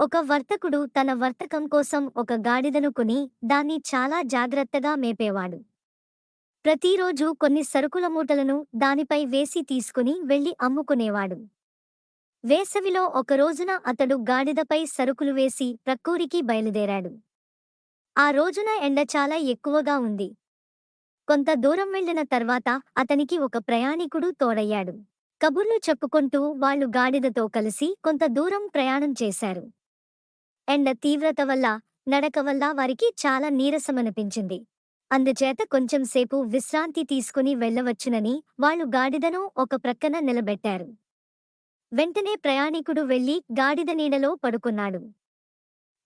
ఒక వర్తకుడు తన వర్తకం కోసం ఒక గాడిదను కొని దాన్ని చాలా జాగ్రత్తగా మేపేవాడు. ప్రతిరోజు కొన్ని సరుకుల మూటలను దానిపై వేసి తీసుకుని వెళ్ళి అమ్ముకునేవాడు. వేసవిలో ఒక రోజున అతడు గాడిదపై సరుకులు వేసి ప్రక్కూరికి బయలుదేరాడు. ఆ రోజున ఎండ చాలా ఎక్కువగా ఉంది. కొంత దూరం వెళ్ళిన తర్వాత అతనికి ఒక ప్రయాణికుడు తోడయ్యాడు. కబుర్లు చెప్పుకుంటూ వాళ్ళు గాడిదతో కలిసి కొంత దూరం ప్రయాణం చేశారు. ఎండ తీవ్రత వల్ల నడక వల్ల వారికి చాలా నీరసమనిపించింది అందుచేత కొంచెంసేపు విశ్రాంతి తీసుకుని వెళ్ళవచ్చునని వాళ్ళు గాడిదను ఒక ప్రక్కన నిలబెట్టారు. వెంటనే ప్రయాణికుడు వెళ్ళి గాడిద నీడలో పడుకున్నాడు.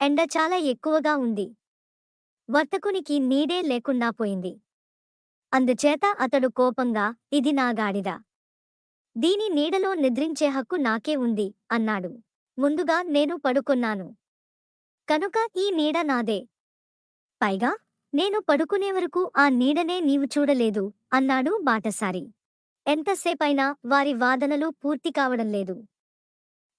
ఎండ చాలా ఎక్కువగా ఉంది. వర్తకునికి నీడే లేకుండా పోయింది. అందుచేత అతడు కోపంగా ఇది నా గాడిద. దీని నీడలో నిద్రించే హక్కు నాకే ఉంది అన్నాడు. ముందుగా నేను పడుకున్నాను. కనుక ఈ నీడ నాదే. పైగా నేను పడుకునే వరకు ఆ నీడనే నీవు చూడలేదు అన్నాడు బాటసారి. ఎంతసేపైనా వారి వాదనలు పూర్తి కావడం లేదు.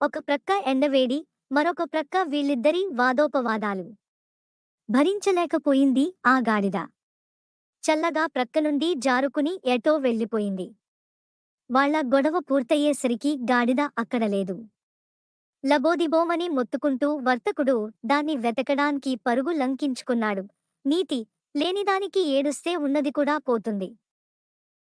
ఒక ప్రక్క ఎండవేడి మరొక ప్రక్క వీళ్ళిద్దరి వాదోపవాదాలు. భరించలేకపోయింది ఆ గాడిద. చల్లగా ప్రక్కనుండి జారుకుని ఎటో వెళ్ళిపోయింది. వాళ్ళ గొడవ పూర్తయ్యేసరికి గాడిద అక్కడ లేదు. లబోదిబోమని మొత్తుకుంటూ వర్తకుడు దాన్ని వెతకడానికి పరుగు లంకించుకున్నాడు. నీతి లేనిదానికి ఏడుస్తే ఉన్నది కూడా పోతుంది.